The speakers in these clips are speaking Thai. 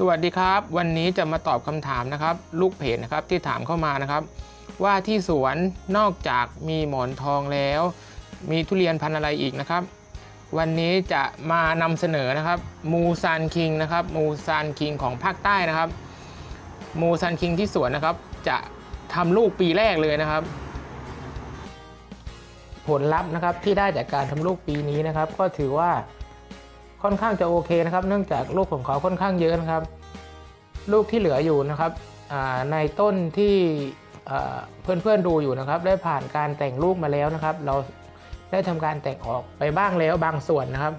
สวัสดีครับ วันนี้จะมาตอบคำถามนะครับ ลูกเพจนะครับที่ถามเข้ามานะครับ ว่าที่สวนนอกจากมีหมอนทองแล้ว มีทุเรียนพันธุ์อะไรอีกนะครับ วันนี้จะมานำเสนอนะครับมูซานคิงนะครับมูซานคิงของภาคใต้นะครับมูซานคิงที่สวนนะครับ จะทำลูกปีแรกเลยนะครับ ผลลัพธ์นะครับที่ได้จากการทำลูกปีนี้นะครับ ก็ถือว่า ค่อนข้างจะโอเคนะครับ เนื่องจากลูกของเขาค่อนข้างเยอะนะครับ ลูกที่เหลืออยู่นะครับในต้นที่เพื่อนๆดูอยู่นะครับ ได้ผ่านการแต่งลูกมาแล้วนะครับ เราได้ทำการแต่งออกไปบ้างแล้วบางส่วนนะครับ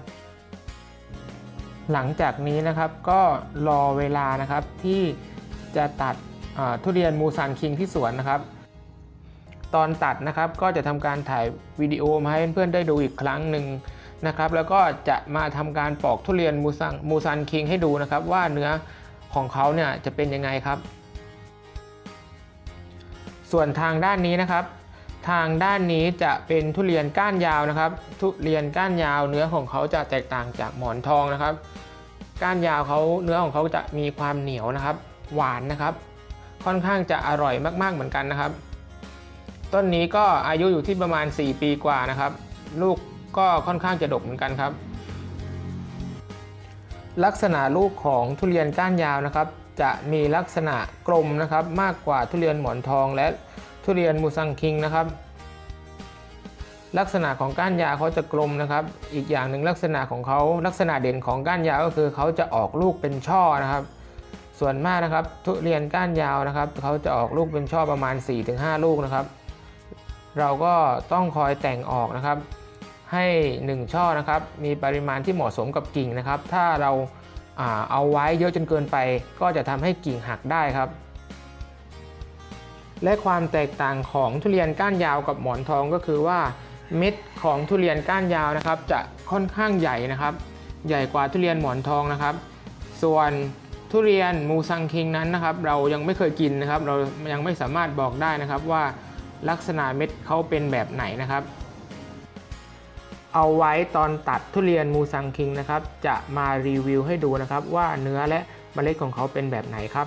หลังจากนี้นะครับก็รอเวลานะครับที่จะตัดทุเรียนมูซานคิงที่สวนนะครับ ตอนตัดนะครับก็จะทำการถ่ายวิดีโอมาให้เพื่อนๆได้ดูอีกครั้งหนึ่ง นะครับแล้วก็จะมาทำการปอกทุเรียนมูซังมูซันคิงให้ดูนะครับ ว่าเนื้อของเขาเนี่ยจะเป็นยังไงครับ ส่วนทางด้านนี้นะครับ ทางด้านนี้จะเป็นทุเรียนก้านยาวนะครับ ทุเรียนก้านยาวเนื้อของเขาจะแตกต่างจากหมอนทองนะครับ ก้านยาวเขาเนื้อของเขาจะมีความเหนียวนะครับ หวานนะครับ ค่อนข้างจะอร่อยมากๆเหมือนกันนะครับ ต้นนี้ก็อายุอยู่ที่ประมาณ 4 ปีกว่านะครับ ลูก ก็ค่อนข้างจะดกเหมือนกันครับ ลักษณะลูกของทุเรียนก้านยาวนะครับ จะมีลักษณะกลมนะครับ มากกว่าทุเรียนหมอนทอง และทุเรียนมูซังคิงนะครับ ลักษณะของก้านยาวเขาจะกลมนะครับ อีกอย่างหนึ่งลักษณะของเขาลักษณะเด่นของก้านยาวก็คือเขาจะออกลูกเป็นช่อนะครับ ส่วนมากนะครับทุเรียนก้านยาวนะครับเขาจะออกลูกเป็นช่อประมาณ 4-5 ลูกนะครับ เราก็ต้องคอยแต่งออกนะครับ ให้ 1 ช่อนะครับมีปริมาณที่เหมาะสมกับกิ่งนะครับ ถ้าเราอ่าเอาไว้เยอะจนเกินไป ก็จะทำให้กิ่งหักได้ครับ และความแตกต่างของทุเรียนก้านยาวกับหมอนทองก็คือว่าเม็ดของทุเรียนก้านยาวนะครับ จะค่อนข้างใหญ่นะครับ ใหญ่กว่าทุเรียนหมอนทองนะครับ ส่วนทุเรียนมูซังคิงนั้นนะครับ เรายังไม่เคยกินนะครับ เรายังไม่สามารถบอกได้นะครับว่าลักษณะเม็ดเขาเป็นแบบไหนนะครับ เอาไว้ตอนตัดทุเรียนมูซังคิงนะครับ จะมารีวิวให้ดูนะครับว่าเนื้อและเมล็ดของเขาเป็นแบบไหนครับ